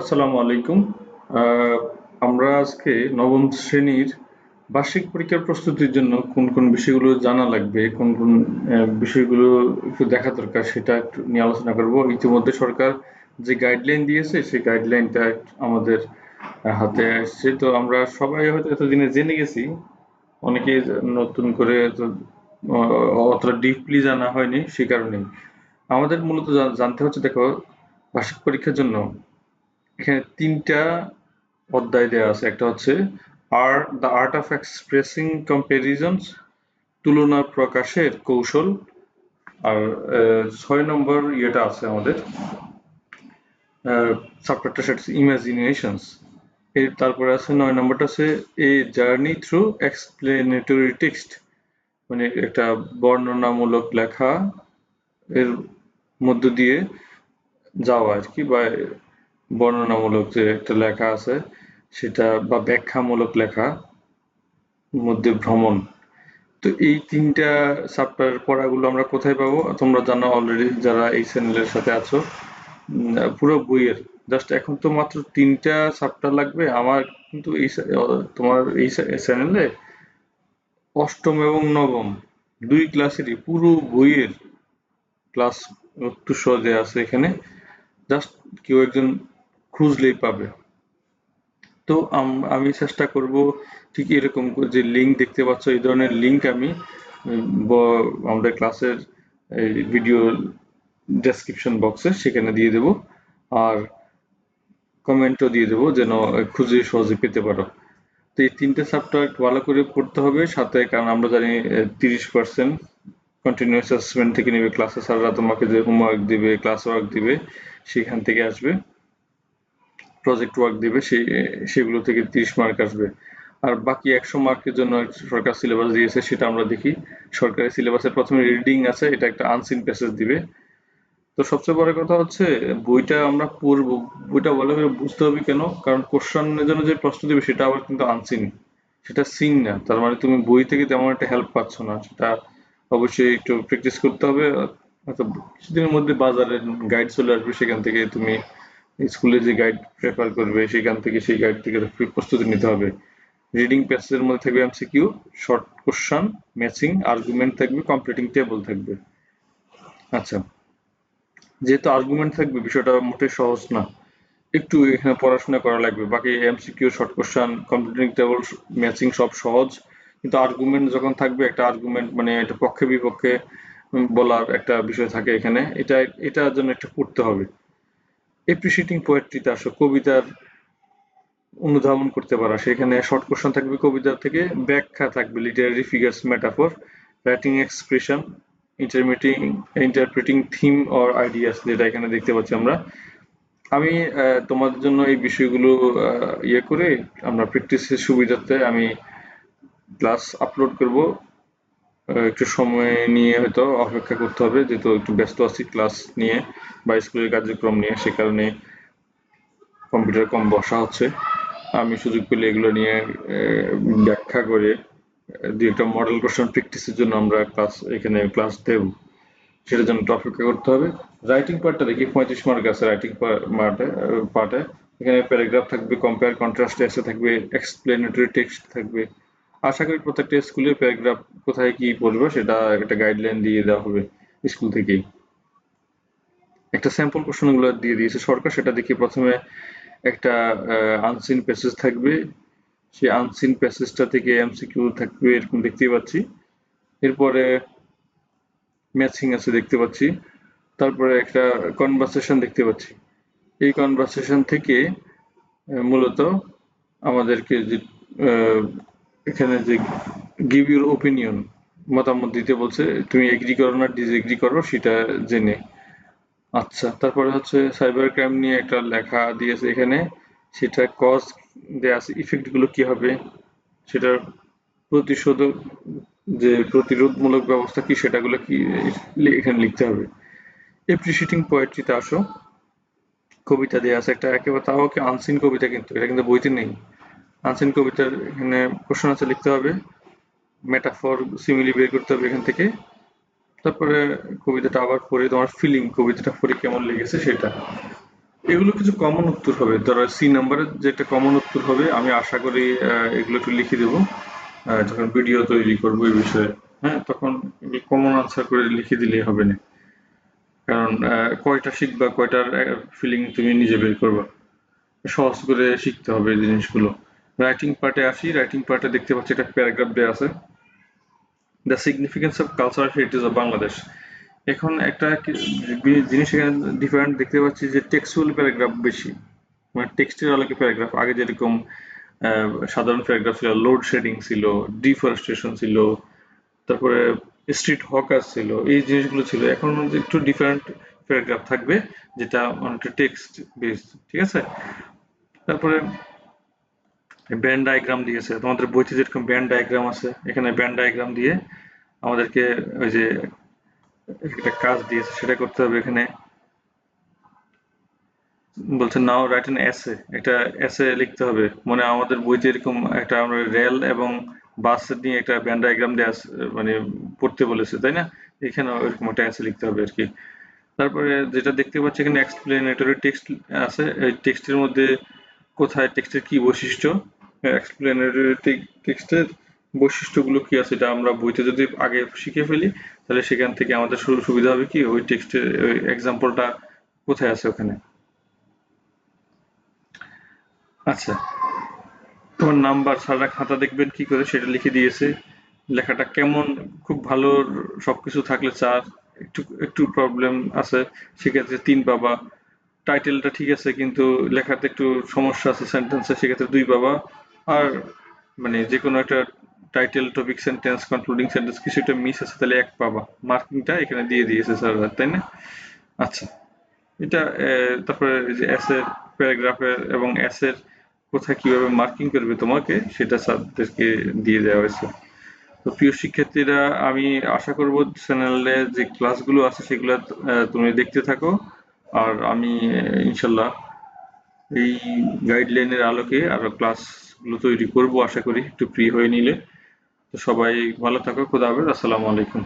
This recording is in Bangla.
আসসালামু আলাইকুম। আমরা আজকে নবম শ্রেণির বার্ষিক পরীক্ষার প্রস্তুতির জন্য কোন কোন বিষয়গুলো জানা লাগবে, কোন কোন বিষয়গুলো একটু দেখা দরকার সেটা একটু নিয়ে আলোচনা করব। ইতিমধ্যে সরকার যে গাইডলাইন দিয়েছে, সেই গাইডলাইনটা আমাদের হাতে আসছে। তো আমরা সবাই হয়তো এতদিনে জেনে গেছি, অনেকে নতুন করে অতটা ডিপলি জানা হয়নি, সে কারণেই। আমাদের মূলত জানতে হচ্ছে, দেখো, বার্ষিক পরীক্ষার জন্য এখানে তিনটা অধ্যায় দেওয়া আছে। একটা হচ্ছে আর the art of expressing comparisons তুলনা প্রকাশের কৌশল? আর ছয় নম্বর ইয়েটা আছে আমাদের সাবটারটা সেটা ইমাজিনেশনস এর তারপরে আছে নয় নম্বরটা আছে a journey through explanatory text মানে একটা বর্ণনামূলক লেখা এর মধ্য দিয়ে যাওয়া আর কি, বা বর্ণনামূলক যে একটা লেখা আছে, সেটা বা ব্যাখ্যামূলক লেখা মধ্যে ভ্রমণ। তো এই তিনটা চ্যাপ্টার পড়াগুলো আমরা কোথায় পাবো? তোমরা জানো অলরেডি যারা এই চ্যানেলের সাথে আছো পুরো বইয়ের জাস্ট এখন তো মাত্র তিনটা চ্যাপ্টার লাগবে। আমার কিন্তু এই তোমার এই চ্যানেলে অষ্টম এবং নবম, দুই ক্লাসেরই পুরো বইয়ের ক্লাস একটু সহজে আছে এখানে। জাস্ট কেউ একজন খুঁজলেই পাবে। তো আম- চেষ্টা করব ঠিক এরকম যে লিঙ্ক দেখতে পাচ্ছ, এই ধরনের লিঙ্ক আমি আমাদের ক্লাসের ভিডিও ডেসক্রিপশন বক্সে সেখানে দিয়ে দেব। আর কমেন্টও দিয়ে দেবো, যেন খুঁজে সহজে পেতে পারো। তো এই তিনটে চ্যাপ্টার ভালো করে পড়তে হবে, সাথে কারণ আমরা জানি তিরিশ পার্সেন্ট কন্টিনিউয়াস অ্যাসেসমেন্ট থেকে নেবে ক্লাসে স্যাররা তোমাকে যে হোমওয়ার্ক দিবে ক্লাস ওয়ার্ক দিবে, সেখান থেকে আসবে। প্রজেক্ট ওয়ার্ক দিবে সেই সেগুলো থেকে তিরিশ মার্ক আসবে। আর বাকি একশো মার্কের জন্য সরকার সিলেবাস দিয়েছে, সেটা আমরা দেখি। সরকারি সিলেবাসের প্রথমে রিডিং আছে, এটা একটা আনসিন প্যাসেজ দিবে। তো সবচেয়ে বড় কথা হচ্ছে, বইটা আমরা পড়ব, বইটা ভালো করে বুঝতে হবে কেন? কারণ কোশ্চেনের জন্য যে প্রশ্ন দিবে, সেটা আবার কিন্তু আনসিন সেটা সিন না। তার মানে তুমি বই থেকে তেমন একটা হেল্প পাচ্ছ না। সেটা অবশ্যই একটু প্র্যাকটিস করতে হবে। কিছুদিনের মধ্যে বাজারে গাইড চলে আসবে, সেখান থেকে তুমি স্কুলে যে গাইড প্রেফার করবে সেখান থেকে সেই গাইড থেকে প্রস্তুতি নিতে হবে। রিডিং প্যাসেজের মধ্যে থাকবে MCQ short question matching argument থাকবে কমপ্লিটিং টেবল থাকবে। আচ্ছা যেহেতু আর্গুমেন্ট থাকবে, বিষয়টা মোটেই সহজ না। একটু এখানে পড়াশোনা করা লাগবে। বাকি MCQ short question completing table matching সব সহজ। কিন্তু আর্গুমেন্ট যখন থাকবে, একটা আর্গুমেন্ট মানে এটা পক্ষে বিপক্ষে বলার একটা বিষয় থাকে এখানে। এটা, এটার জন্য একটু পড়তে হবে। এপ্রিসিয়েটিং পোয়েট্রিতে আসো কবিতার অনুধাবন করতে পারা। সেখানে শর্ট কোশ্চেন থাকবে কবিতা থেকে, ব্যাখ্যা থাকবে literary figures metaphor writing expression intermitting interpreting theme or ideas যেটা এখানে দেখতে পাচ্ছি আমরা। আমি তোমাদের জন্য এই বিষয়গুলো ইয়ে করে আমরা প্র্যাকটিসের সুবিধার্থে আমি ক্লাস আপলোড করব। একটু সময় নিয়ে হয়তো অপেক্ষা করতে হবে, যেহেতু একটু ব্যস্ত আছি ক্লাস নিয়ে বা স্কুলের কার্যক্রম নিয়ে, সে কারণে কম্পিউটার কম বসা হচ্ছে। আমি সুযোগ পেলে এগুলো নিয়ে ব্যাখ্যা করে দু একটা মডেল কোশ্চেন প্র্যাকটিসের জন্য আমরা ক্লাস এখানে ক্লাস দেব। সেটার জন্য একটু অপেক্ষা করতে হবে। রাইটিং পার্টটা দেখি, পঁয়ত্রিশ মার্ক আছে রাইটিং পার্টে পার্টে এখানে প্যারাগ্রাফ থাকবে কম্পেয়ার কন্ট্রাস্ট এসে থাকবে এক্সপ্লেনেটরি টেক্সট থাকবে। আশা করি প্রত্যেকটা স্কুলে প্যারাগ্রাফ কোথায় কি পড়বে সেটা একটা গাইডলাইন দিয়ে দেওয়া হবে স্কুল থেকেই। একটা স্যাম্পল কোশ্চেনগুলো দিয়ে দিয়েছে সরকার, সেটা দেখি প্রথমে একটা আনসিন প্যাসেজ থাকবে। সেই আনসিন প্যাসেজটা থেকে এমসিকিউ থাকবে এরকম দেখতে পাচ্ছি। এরপরে ম্যাচিং আছে দেখতে পাচ্ছি। তারপরে একটা কনভারসেশন দেখতে পাচ্ছি। এই কনভারসেশন থেকে মূলত আমাদেরকে যে এখানে যে গিভ ইউর ওপিনিয়ন মতামত দিতে বলছে, তুমি এগ্রি করো না ডিসএগ্রি করো, সেটা জেনে। আচ্ছা তারপরে হচ্ছে সাইবার ক্রাইম নিয়ে একটা লেখা দিয়েছে এখানে, সেটা কজ দেয়া আছে ইফেক্টগুলো কি হবে? সেটার প্রতিশোধ, যে প্রতিরোধমূলক ব্যবস্থা কি, সেটাগুলো কি এখানে লিখতে হবে। এপ্রিসিয়েটিং পোয়েট্রিতে আসো। কবিতা দেওয়া আছে একটা, একেবারে তাও কি আনসিন কবিতা কিন্তু, এটা কিন্তু বইতে নেই। আনসিন কবিতার এখানে কোশ্চেন আছে, লিখতে হবে। মেটাফর, সিমিলি বের করতে হবে এখান থেকে। তারপরে কবিতাটা আবার পড়ে, তোমার ফিলিং কবিতাটা পড়ে কেমন লেগেছে সেটা। এগুলো কিছু কমন উত্তর হবে। ধরো সি নাম্বারের যে একটা কমন উত্তর হবে, আমি আশা করি এগুলো একটু লিখে দেবো। যখন ভিডিও তৈরি করব এই বিষয়ে হ্যাঁ তখন কমন আনসার করে লিখে দিলেই হবে না। কারণ কয়টা শিখবা, কয়টার ফিলিং তুমি নিজে বের করবা। সহজ করে শিখতে হবে এই জিনিসগুলো। রাইটিং পার্টে আসি রাইটিং পার্টে দেখতে পাচ্ছি একটা প্যারাগ্রাফ দেওয়া আছে। The significance of cultural heritage of Bangladesh এখন একটা জিনিস এখানে ডিফারেন্ট দেখতে পাচ্ছি যে টেক্সচুয়াল প্যারাগ্রাফ বেশি। মানে টেক্সটের আলোকে প্যারাগ্রাফ আগে যেরকম সাধারণ প্যারাগ্রাফ ছিল লোড শেডিং ছিল ডিফরেস্টেশন ছিল, তারপরে স্ট্রিট হকার ছিল, এই জিনিসগুলো ছিল। এখন একটু ডিফারেন্ট প্যারাগ্রাফ থাকবে, যেটা অনেকটা টেক্সট বেসড ঠিক আছে? তারপরে ব্যান্ড ডায়াগ্রাম দিয়েছে তোমাদের বইতে যেরকম ব্যান্ড ডায়াগ্রাম আছে, এখানে ব্যান্ড ডায়াগ্রাম দিয়ে আমাদেরকে ওই যে একটা কাজ দিয়েছে, সেটা করতে হবে এখানে। বলছে নাও রাইট এন এসে একটা এসে লিখতে হবে। মানে আমাদের বইতে এরকম একটা আমরা রেল এবং বাস নিয়ে একটা ব্যান্ড ডায়াগ্রাম দেওয়া মানে পড়তে বলেছে, তাই না? এখানে ওইরকম একটা এসে লিখতে হবে আর কি তারপরে যেটা দেখতে পাচ্ছি, এখানে এক্সপ্লেনেটরি টেক্সট আছে। এই টেক্সটের মধ্যে কোথায় টেক্সটের কি বৈশিষ্ট্য? এক্সপ্লেনেটরি টেক্সটের বৈশিষ্ট্যগুলো কি আছে? এটা আমরা বইতে যদি আগে শিখে ফেলি, তাহলে সেখান থেকে আমাদের সুবিধা হবে কি? ওই টেক্সটের ওই এক্সাম্পলটা কোথায় আছে ওখানে? আচ্ছা। তোমার নাম্বার সারা খাতা দেখবেন কি করে? সেটা লিখে দিয়েছে। লেখাটা কেমন? খুব ভালো সবকিছু থাকলে চার, একটু একটু প্রবলেম আছে। সেক্ষেত্রে তিন পাবা টাইটেলটা ঠিক আছে, কিন্তু লেখাতে একটু সমস্যা আছে সেন্টেন্সে সেক্ষেত্রে দুই পাবা আর মানে যে কোনো একটা title topic sentence concluding sentence কিছু একটা মিস আছে, তাহলে এক পাবা। মার্কিংটা এখানে দিয়ে দিয়েছে স্যার তাই না? আচ্ছা। এটা তারপরে যে এসের প্যারাগ্রাফের এবং এসের কোথায় কীভাবে মার্কিং করবে তোমাকে, সেটা স্যারদেরকে দিয়ে দেওয়া হয়েছে। তো প্রিয় শিক্ষার্থীরা, আমি আশা করব চ্যানেলে যে ক্লাসগুলো আছে, সেগুলো তুমি দেখতে থাকো। আর আমি ইনশাল্লাহ এই গাইডলাইনের আলোকে আরও ক্লাসগুলো তৈরি করব, আশা করি একটু ফ্রি হয়ে নিলে। তো সবাই ভালো থাকো, খোদা হাফেজ, আসসালামু আলাইকুম।